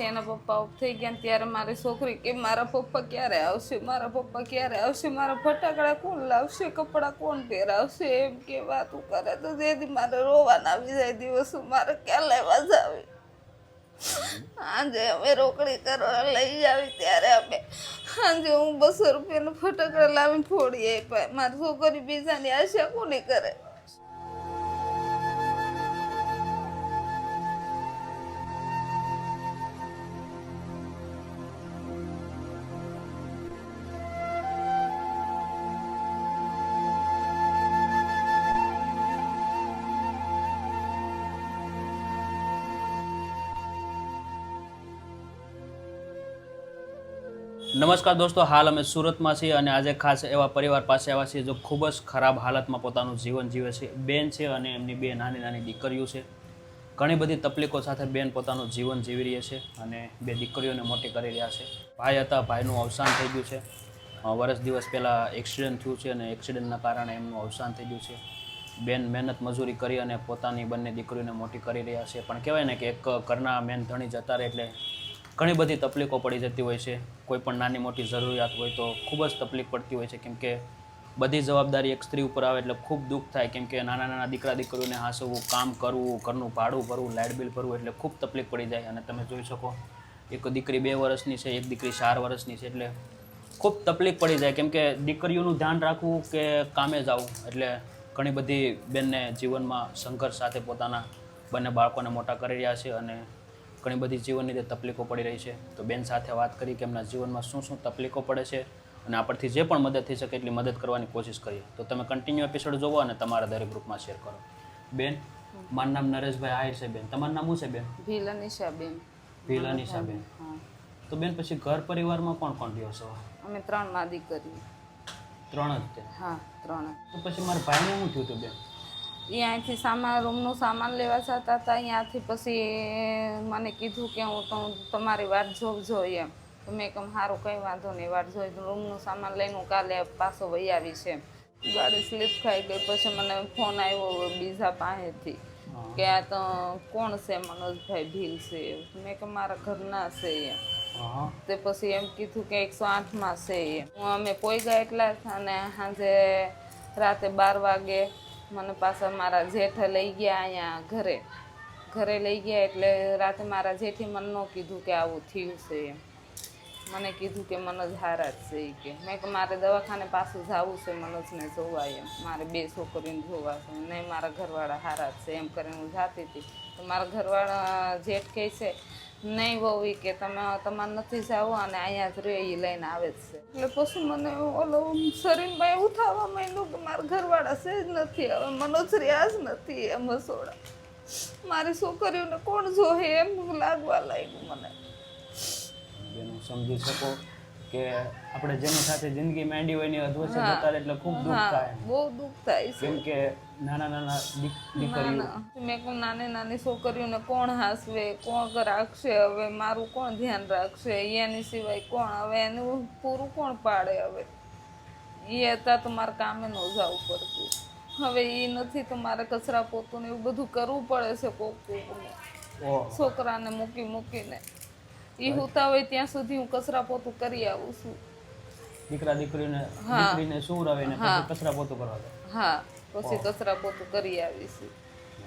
ત્યાંથી એના પપ્પા off થઈ ગયા ત્યારે મારી છોકરી કે મારા પપ્પા ક્યારે આવશે? મારા પપ્પા ક્યારે આવશે? મારા ફટાકડા કોણ લાવશે? કપડાં કોણ પહેરાવશે? એમ કે વાતું કરે તો તેથી મારે રોવાના આવી જાય દિવસો, મારે ક્યાં લેવા જ આવે આજે અમે રોકડી કરવા લઈ આવી ત્યારે અમે. આજે હું બસો રૂપિયાનો ફટાકડા લાવીને ફોડી આપ્યા મારી છોકરી બીજાની આશા કોની કરે? નમસ્કાર દોસ્તો, હાલ અમે સુરતમાં છીએ અને આજે ખાસ એવા પરિવાર પાસે આવ્યા છીએ જો ખૂબ જ ખરાબ હાલતમાં પોતાનું જીવન જીવે છે. બેન છે અને એમની બે નાની નાની દીકરીઓ છે. ઘણી બધી તકલીફો સાથે બેન પોતાનું જીવન જીવી રહી છે અને બે દીકરીઓને મોટી કરી રહ્યા છે. ભાઈ હતા, ભાઈનું અવસાન થઈ ગયું છે. વર્ષ દિવસ પહેલાં એક્સિડન્ટ થયું છે અને એક્સિડન્ટના કારણે એમનું અવસાન થઈ ગયું છે. બેન મહેનત મજૂરી કરી અને પોતાની બંને દીકરીઓને મોટી કરી રહ્યા છે. પણ કહેવાય ને કે એક ઘરના મેન ધણી જતા રહે એટલે ઘણી બધી તકલીફો પડી જતી હોય છે. કોઈ પણ નાની મોટી જરૂરિયાત હોય તો ખૂબ જ તકલીફ પડતી હોય છે. કેમ કે બધી જવાબદારી એક સ્ત્રી ઉપર આવે એટલે ખૂબ દુઃખ થાય. કેમ કે નાના નાના દીકરા દીકરીઓને હાંસવું, કામ કરવું, ઘરનું ભાડું ભરવું, લાઇટ બિલ ભરવું એટલે ખૂબ તકલીફ પડી જાય. અને તમે જોઈ શકો, એક દીકરી બે વર્ષની છે, એક દીકરી ચાર વર્ષની છે. એટલે ખૂબ તકલીફ પડી જાય. કેમ કે દીકરીઓનું ધ્યાન રાખવું કે કામે જવું. એટલે ઘણી બધી બેનને જીવનમાં સંઘર્ષ સાથે પોતાના બંને બાળકોને મોટા કરી રહ્યા છે અને ઘણી બધી જીવનની રીતે તકલીફો પડી રહી છે. તો બેન સાથે વાત કરી કે એમના જીવનમાં શું શું તકલીફો પડે છે અને આપણથી જે પણ મદદ થઈ શકે એટલી મદદ કરવાની કોશિશ કરીએ. તો તમે કન્ટિન્યુ એપિસોડ જોવો અને તમારા દરેક ગ્રુપમાં શેર કરો. બેન મારું નામ નરેશભાઈ આહિર છે બેન. તમારું નામ શું છે બેન? ભીલનિશા બેન. ભીલનિશા બેન. હા. તો બેન પછી ઘર પરિવારમાં કોણ કોણ રહ્યો છો? અમે ત્રણમાં દીકરી. ત્રણ જ તે. હા ત્રણ તો પછી મારા ભાઈને શું થયું હતું બેન? એ અહીંથી સામાન રૂમનું સામાન લેવા જતા હતા. અહીંયાથી પછી મને કીધું કે હું તો તમારી વાત જોવજો એમ. તો મેં કહું સારું કંઈ વાંધો નહીં વાત જોઈ. રૂમનું સામાન લઈને હું કાલે પાછો વહી આવી છે. ગાડી સ્લીપ ખાઈ ગઈ પછી મને ફોન આવ્યો બીજા પાસેથી કે આ તો કોણ છે મનોજભાઈ ભીલ છે? મેં કે મારા ઘરના છે એમ તે પછી એમ કીધું કે એકસો આઠમાં છે એમ હું અમે કોઈ ગયા એટલા અને સાંજે રાતે બાર વાગે મને પાછા મારા જેઠ લઈ ગયા અહીંયા ઘરે. ઘરે લઈ ગયા એટલે રાતે મારા જેઠે મને ન કીધું કે આવું થયું છે એમ. મને કીધું કે મનોજ હારા જ છે એ કે. મેં કે મારે દવાખાને પાછું જવું છે મનોજને જોવા એમ. મારે બે છોકરીને જોવા છે. નહીં મારા ઘરવાળા હારા જ છે. એમ કરીને હું જાતી હતી. તો મારા ઘરવાળા જેઠ કહે છે નહીં વહુ એ કે તમે તમારે નથી જવું અને અહીંયા જ રે એ લઈને આવે જ છે. એટલે પછી મને ઓલો શરીરમાં ઉઠાવવા માંડ્યું કે મારા ઘરવાળા છે જ નથી. હવે મનોજ રહ્યા જ નથી એમ હસોડા મારી છોકરીઓને કોણ જોહે એમ લાગવા લાગ્યું મને. બેન સમજી શકો કે આપણે જેની સાથે જિંદગી માંડી હોય એની અધવચ્ચે જતા એટલે ખૂબ દુઃખ થાય. બહુ દુઃખ થાય કેમ કે નાના નાના દીકરીઓ. મેં કહું નાની નાની છોકરીઓને કોણ હાસવે કોણ રાખશે હવે? મારું કોણ ધ્યાન રાખશે? એની સિવાય કોણ હવે? એનું પૂરું કોણ પાડે હવે? એ હતા તો મારે કામે ન જવું પડતું. હવે એ નથી તો મારે કચરા પોતું ને એવું બધું કરવું પડે છે કોક કોકને. છોકરાને મૂકી મૂકીને. એ હોતા હોય ત્યાં સુધી હું કચરા પોતું કરી આવું છું. દીકરા દીકરીને દીકરીને શું રવે ને કચરા પોતું કરવા હા. પછી કચરા પોતું કરી આવીશું.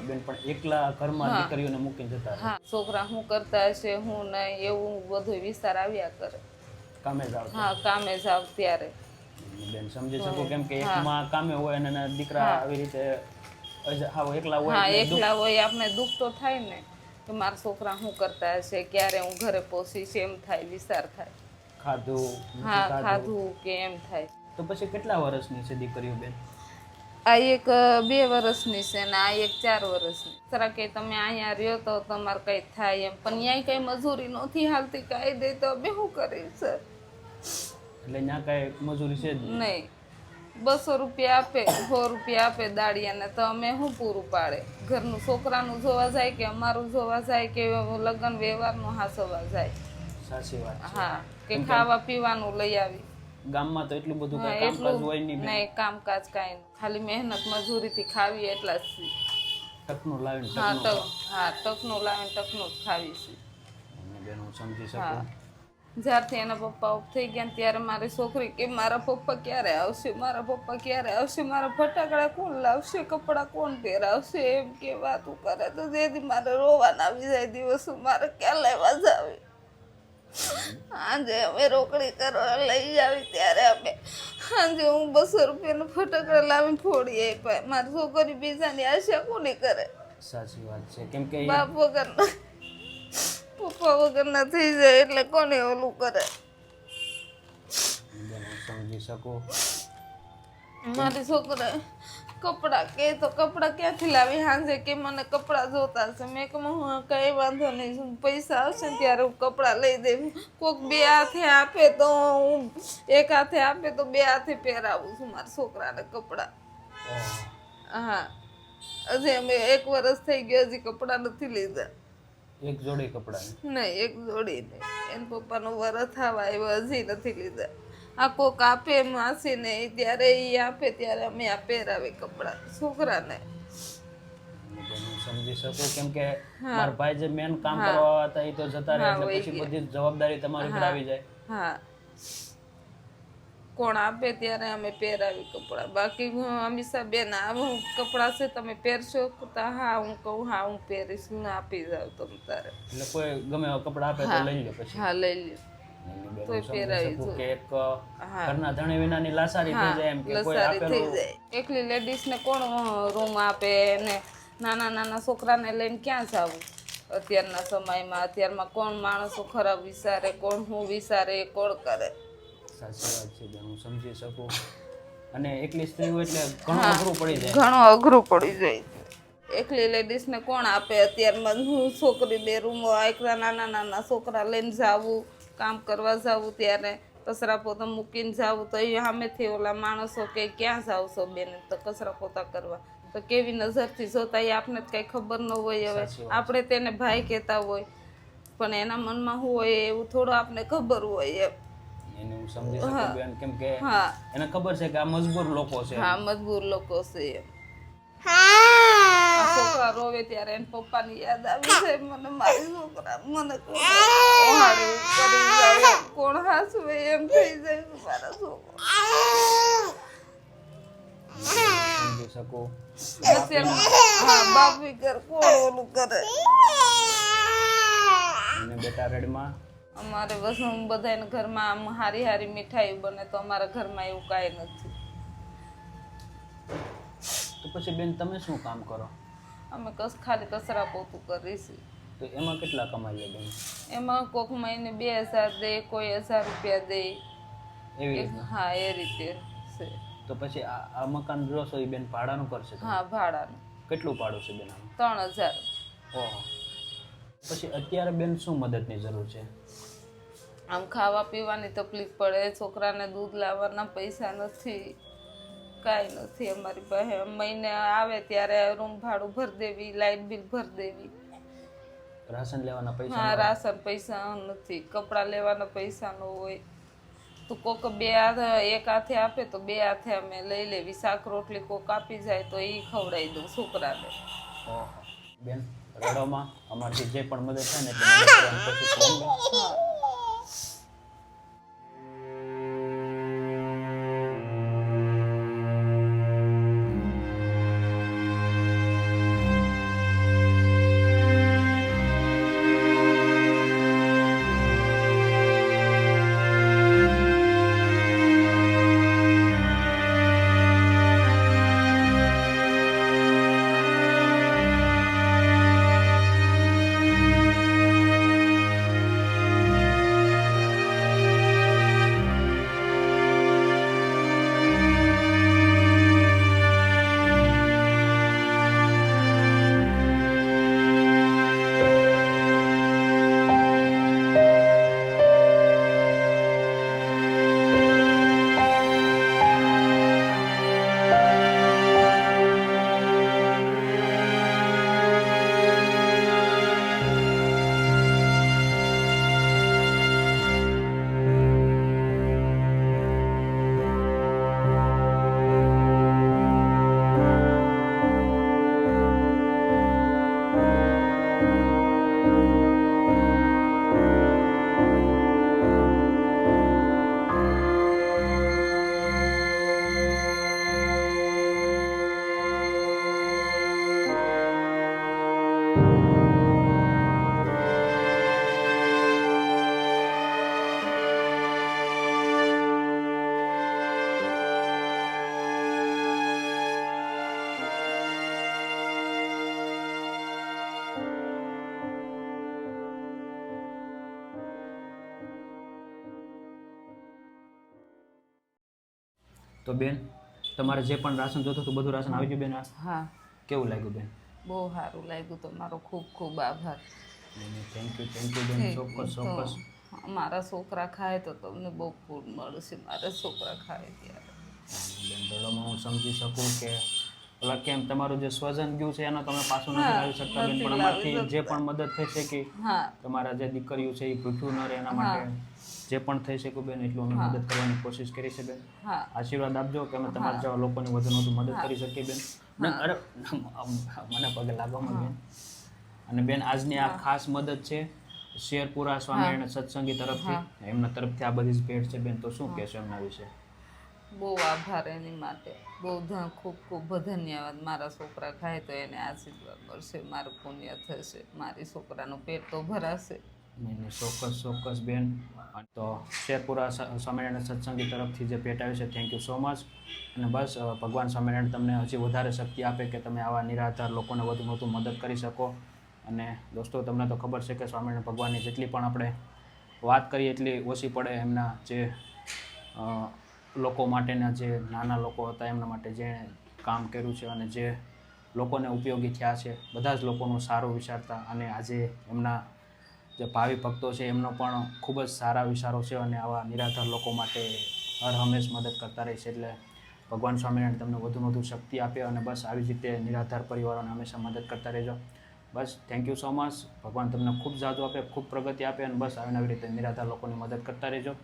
બેન પણ એકલા ઘરમાં દીકરીઓને મૂકીને જતા હા. છોકરા શું કરતા હશે હું નહીં એવું બધું વિસ્તાર આવ્યા કરે. કામે જાવ હા કામે જાવ ત્યારે. બેન સમજી શકો કેમ કે એક માં કામે હોય અને દીકરા આવી રીતે હા એકલા હોય હા એકલા હોય આપણે દુઃખ તો થાય ને કે મારા છોકરા શું કરતા હશે ક્યારે હું ઘરે પહોંચીશ એમ થાય વિચાર થાય. ખાધું હા ખાધું કે એમ થાય. તો પછી કેટલા વર્ષની છે દીકરીઓ બેન? આ એક બે વર્ષની છે ને આ એક ચાર વર્ષની સરા કે તમે અહીંયા રહ્યો તો તમારે કંઈ થાય એમ. પણ અહીંયા કંઈ મજૂરી નથી હાલતી કાંઈ દે તો અમે શું કરીએ સર? એટલે ત્યાં કાંઈ મજૂરી છે નહીં. નહીં. બસો રૂપિયા આપે સો રૂપિયા આપે દાડિયાને તો અમે શું પૂરું પાડે? ઘરનું છોકરાનું જોવા જાય કે અમારું જોવા જાય કે લગ્ન વ્યવહારનું હાસવા જાય? સાચી વાત હા કે ખાવા પીવાનું લઈ આવી. ગામમાં તો એટલું બધું કઈ કામકાજ હોય નહીં બેન. નહીં કામકાજ કાંઈ નહીં. ખાલી મહેનત મજૂરીથી ખાવી એટલા જ છે. ટકનું લાવીને હા ટકનું તક હા તકનું લાવીને તકનું જ ખાવી છે બેન હું સમજી હા. શકું. જ્યારથી એના પપ્પા ઓફ થઈ ગયા ને ત્યારે મારી છોકરી કે મારા પપ્પા ક્યારે આવશે મારા પપ્પા ક્યારે આવશે મારા ફટાકડા કોણ લાવશે કપડાં કોણ પહેરાવશે એમ કે વાતું કરે તો તેથી મારે રોવાના આવી જાય દિવસો મારે ક્યાં લેવા જ આવે આજે અમે રોકડી કરવા લઈ આવી ત્યારે અમે આજે હું બસો રૂપિયાનો ફટાકડા લાવીને ફોડી આપ્યા મારી છોકરી બીજાની આશા કોની કરે? સાચી વાત છે. કેમ કે બાપ વગરના પપ્પા વગરના થઈ જાય એટલે કોને ઓલું કરે? સમજી શકો. મારી છોકરા કપડાં કે તો કપડાં ક્યાંથી લાવી? સાંજે કે મને કપડાં જોતા છે મેં કે હું કંઈ વાંધો નહીં. હું પૈસા આવશે ને ત્યારે હું કપડાં લઈ દઉં કોઈક બે હાથે આપે તો હું એક હાથે આપે તો બે હાથે પહેરાવું છું મારા છોકરાને કપડાં. હા. હજી અમે એક વર્ષ થઈ ગયો હજી કપડાં નથી લીધા. એક જોડી કપડાં નહીં એક જોડી નહીં. એન પપ્પાનો વરસ થવા આવ્યો હજી નથી લીધા. આ કોક આપે માસી ને ત્યારે એ આપે ત્યારે અમે આ પહેરાવે કપડાં છોકરાને. સમજી શકું કેમ કે મારા ભાઈ જે મેન કામ કરવા હતા એ તો જતા રહે એટલે પછી બધી જવાબદારી તમારી પર આવી જાય. હા. કોણ આપે ત્યારે અમે પહેરાવી કપડાં. બાકી હું હંમેશા બેન આ કપડા કપડાં છે તમે પહેરશો? તો હા હું કહું હા હું પહેરીશ હું આપી જાઉં તમે તારે. એટલે કોઈ ગમે એવા કપડાં આપે તો લઈ લે પછી. હા લઈ લ્યો. એકલી કોણ રૂમ આપે ને નાના નાના છોકરાને લઈને ક્યાં જવું? અત્યારના સમયમાં અત્યારમાં કોણ માણસો ખરાબ વિચારે કોણ હું વિચારે કોણ કરે? સાચી વાત છે હું સમજી શકું. અને એકલી સ્ત્રી એટલે ઘણું અઘરું પડી જાય. ઘણું અઘરું પડી જાય. એકલી લેડીઝને કોણ આપે? અત્યારમાં હું છોકરી બે રૂમો એકલા નાના નાના છોકરા લઈને જાવું. કામ કરવા જાવું ત્યારે કચરા પોતા મૂકીને જાવું તો એ સામેથી ઓલા માણસો કે ક્યાં જાવ છો બેન? તો કચરા પોતા કરવા. તો કેવી નજરથી જોતા એ આપને જ કઈ ખબર ન હોય હવે. આપણે તેને ભાઈ કહેતા હોય પણ એના મનમાં શું હોય એવું થોડું આપને ખબર હોય એમ. એને હું સમજી શકું બેન કેમ કે હા. એને ખબર છે કે આ મજબૂર લોકો છે. હા મજબૂર લોકો છે એમ. આ છોકરા રોવે ત્યારે એના પપ્પાની યાદ આવી છે મને મારી છોકરા મને કોણ હાસવે એમ થઈ જાય મારા છોકરા બાપ વિગર કોણ ઓલું કરે? અને બેટા રેડમાં? અમારે બસ હું બધાને ઘરમાં આમ હારી હારી મીઠાઈ બને તો અમારા ઘરમાં એવું કાંઈ નથી. તો પછી બેન તમે શું કામ કરો? અમે કસ ખાલી કચરા પોતું કરીશું. તો એમાં કેટલા કમાઈએ બેન? એમાં કોક મહિને બે હજાર દે કોઈ હજાર રૂપિયા દે. એવી હા એ રીતે છે. તો પછી આ આ મકાન જોશો એ બેન ભાડાનું કરશે હા ભાડાનું. કેટલું ભાડું છે બેન ત્રણ હજાર. ઓહો. પછી અત્યારે બેન શું મદદની જરૂર છે? આમ ખાવા પીવાની તકલીફ પડે છોકરાને દૂધ લાવવાના પૈસા નથી. કાંઈ નથી અમારી પાસે. મહિને આવે ત્યારે રૂમ ભાડું ભરી દેવી લાઇટ બિલ ભરી દેવી. રાશન લેવાના પૈસા હા રાશન પૈસા નથી. કપડાં લેવાના પૈસા નો હોય. તો કોક બે હાથ એક હાથે આપે તો બે હાથે અમે લઈ લેવી. શાક રોટલી કોક આપી જાય તો એ ખવડાવી દઉં છોકરાને. બેન રડોમાં અમારથી જે પણ મદદ થાય ને તો બેન તમારે જે પણ રાશન જોતું હતું બધું રાશન આવી ગયું બેન હા. કેવું લાગ્યું બેન? બહુ સારું લાગ્યું તમારો ખૂબ ખૂબ આભાર. થેન્ક યુ થેન્ક યુ બેન ચોક્કસ ચોક્કસ. મારા છોકરા ખાય તો તમને બહુ ફૂડ મળશે મારા છોકરા ખાય ત્યારે. બેન દડોમાં હું સમજી શકું કે ઓલા કેમ તમારું જે સ્વજન ગયું છે એનો તમે પાછું નથી લાવી શકતા બેન પણ અમારથી જે પણ મદદ થઈ શકે કે તમારા જે દીકરીઓ છે એ ભૂખ્યું ન રહે એના માટે જે પણ થઈ શકે બેન એટલું અમે મદદ કરવાની કોશિશ કરી છે બેન. આશીર્વાદ આપજો કે અમે તમારા જેવા લોકોની વધુ વધુ મદદ કરી શકીએ બેન. અરે મને પગે લાગવામાં બેન. અને બેન આજની આ ખાસ મદદ છે શેરપુરા સ્વામિનારાયણ સત્સંગી તરફથી. એમના તરફથી આ બધી જ ભેટ છે બેન. તો શું કહેશો એમના વિશે? બહુ આભાર એની માટે. બહુ ખૂબ ખૂબ ધન્યવાદ. મારા છોકરા ખાય તો એને આશીર્વાદ મળશે. મારું પુણ્ય થશે. મારી છોકરાનું પેટ તો ભરાશે. નહીં ચોક્કસ ચોક્કસ બેન. તો શેરપુરા સ્વામિનારાયણ સત્સંગી તરફથી જે ભેટ આવી છે થેન્ક યુ સો મચ અને બસ ભગવાન સ્વામિનારાયણ તમને હજી વધારે શક્તિ આપે કે તમે આવા નિરાધાર લોકોને વધુ વધુ મદદ કરી શકો. અને દોસ્તો, તમને તો ખબર છે કે સ્વામિનારાયણ ભગવાનની જેટલી પણ આપણે વાત કરીએ એટલી ઓછી પડે એમના જે લોકો માટેના જે નાના લોકો હતા, એમના માટે જેણે કામ કર્યું છે અને જે લોકોને ઉપયોગી થયા છે, બધા જ લોકોનું સારું વિચારતા અને આજે એમના જે ભાવિ ભક્તો છે, એમનો પણ ખૂબ જ સારા વિચારો છે અને આવા નિરાધાર લોકો માટે હર હંમેશ મદદ કરતા રહે છે. એટલે ભગવાન સ્વામિનારાયણ તમને વધુ વધુ શક્તિ આપે અને બસ આવી જ રીતે નિરાધાર પરિવારોને હંમેશા મદદ કરતા રહેજો. બસ થેન્ક યુ સો મચ ભગવાન તમને ખૂબ જાદુ આપે, ખૂબ પ્રગતિ આપે અને બસ આવી નવી રીતે નિરાધાર લોકોની મદદ કરતા રહેજો.